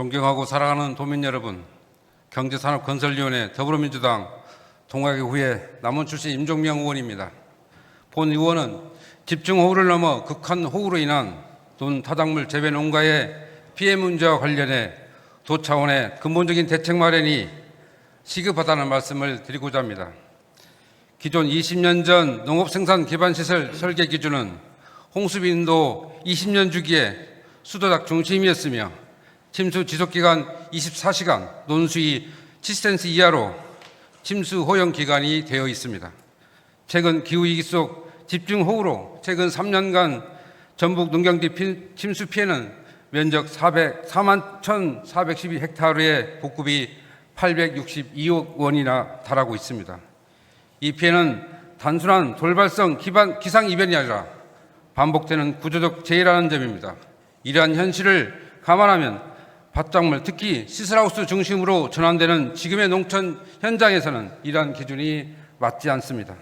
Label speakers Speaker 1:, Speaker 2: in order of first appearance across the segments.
Speaker 1: 존경하고 사랑하는 도민 여러분, 경제산업건설위원회 더불어민주당 동학의 후에 남원 출신 임종명 의원입니다. 본 의원은 집중 호우를 넘어 극한 호우로 인한 돈 타작물 재배 농가의 피해 문제와 관련해 도 차원의 근본적인 대책 마련이 시급하다는 말씀을 드리고자 합니다. 기존 20년 전 농업 생산 기반 시설 설계 기준은 홍수 빈도 20년 주기에 수도작 중심이었으며 침수 지속기간 24시간, 논수위 7cm 이하로 침수 허용 기간이 되어 있습니다. 최근 기후위기 속 집중호우로 최근 3년간 전북 농경지 피- 침수 피해는 면적 400, 4만 1,412헥타르의 복급이 862억 원이나 달하고 있습니다. 이 피해는 단순한 돌발성 기반 기상 이변이 아니라 반복되는 구조적 재해라는 점입니다. 이러한 현실을 감안하면 밭작물 특히 시설하우스 중심으로 전환되는 지금의 농촌 현장에서는 이러한 기준이 맞지 않습니다.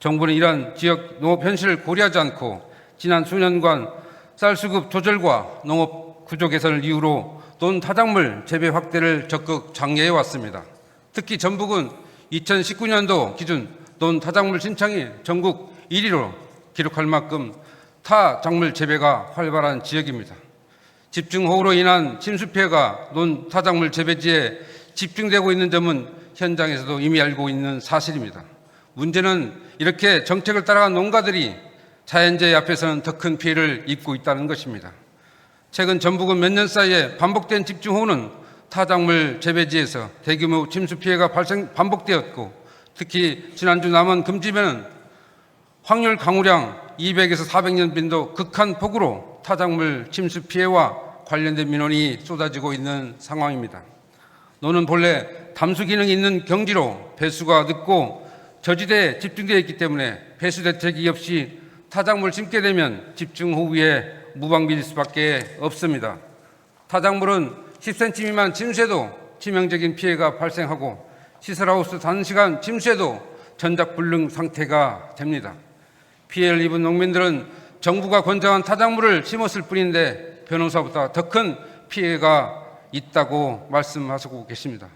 Speaker 1: 정부는 이러한 지역 농업 현실을 고려하지 않고 지난 수년간 쌀 수급 조절과 농업 구조 개선을 이유로 논 타작물 재배 확대를 적극 장려해 왔습니다. 특히 전북은 2019년도 기준 논 타작물 신청이 전국 1위로 기록할 만큼 타작물 재배가 활발한 지역입니다. 집중호우로 인한 침수 피해가 논 타작물 재배지에 집중되고 있는 점은 현장에서도 이미 알고 있는 사실입니다. 문제는 이렇게 정책을 따라간 농가들이 자연재해 앞에서는 더 큰 피해를 입고 있다는 것입니다. 최근 전북은 몇 년 사이에 반복된 집중호우는 타작물 재배지에서 대규모 침수 피해가 발생 반복되었고 특히 지난주 남원 금집에는 확률 강우량 200에서 400년 빈도 극한 폭우로 타작물 침수 피해와 관련된 민원이 쏟아지고 있는 상황입니다. 노는 본래 담수 기능이 있는 경지로 배수가 늦고 저지대에 집중되어 있기 때문에 배수 대책이 없이 타작물 심게 되면 집중 호우에 무방비일 수밖에 없습니다. 타작물은 10cm 미만 침수에도 치명적인 피해가 발생하고 시설하우스 단시간 침수에도 전작불능 상태가 됩니다. 피해를 입은 농민들은 정부가 권장한 타작물을 심었을 뿐인데 변호사보다 더 큰 피해가 있다고 말씀하시고 계십니다.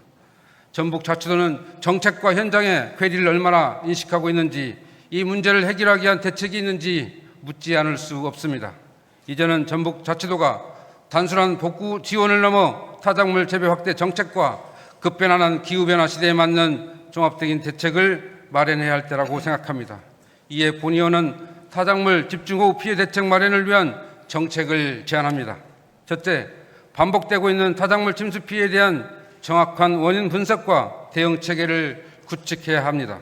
Speaker 1: 전북 자치도는 정책과 현장의 괴리를 얼마나 인식하고 있는지 이 문제를 해결하기 위한 대책이 있는지 묻지 않을 수 없습니다. 이제는 전북 자치도가 단순한 복구 지원을 넘어 타작물 재배 확대 정책과 급변하는 기후변화 시대에 맞는 종합적인 대책을 마련해야 할 때라고 생각합니다. 이에 본 의원은 타작물 집중호우 피해 대책 마련을 위한 정책을 제안합니다. 첫째, 반복되고 있는 타작물 침수 피해에 대한 정확한 원인 분석과 대응 체계를 구축해야 합니다.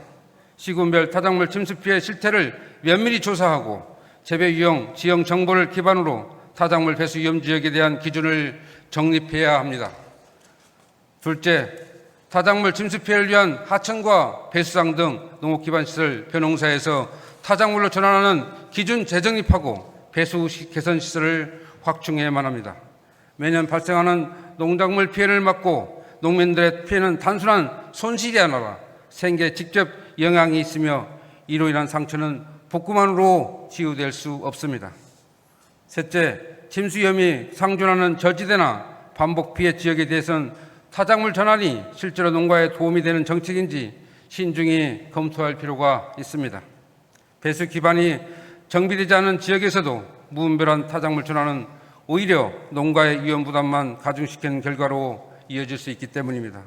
Speaker 1: 시군별 타작물 침수 피해 실태를 면밀히 조사하고 재배 유형, 지형 정보를 기반으로 타작물 배수 위험 지역에 대한 기준을 정립해야 합니다. 둘째, 타작물 침수 피해를 위한 하천과 배수장 등 농업 기반 시설 변농사에서 타작물로 전환하는 기준 재정립하고 배수 시- 개선 시설을 확충해야만 합니다. 매년 발생하는 농작물 피해를 막고 농민들의 피해는 단순한 손실이 아니라 생계에 직접 영향이 있으며 이로 인한 상처는 복구만으로 치유될 수 없습니다. 셋째, 침수 위험이 상존하는 저지대나 반복 피해 지역에 대해서는 타작물 전환이 실제로 농가에 도움이 되는 정책인지 신중히 검토할 필요가 있습니다. 배수 기반이 정비되지 않은 지역에서도 무분별한 타작물 전환은 오히려 농가의 위험 부담만 가중시키는 결과로 이어질 수 있기 때문입니다.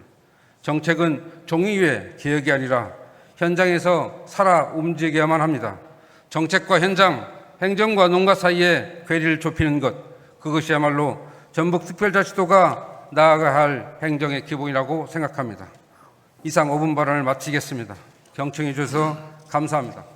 Speaker 1: 정책은 종이 위에 개혁이 아니라 현장에서 살아 움직여야만 합니다. 정책과 현장, 행정과 농가 사이에 괴리를 좁히는 것, 그것이야말로 전북 특별자치도가 나아가야 할 행정의 기본이라고 생각합니다. 이상 5분 발언을 마치겠습니다. 경청해 주셔서 감사합니다.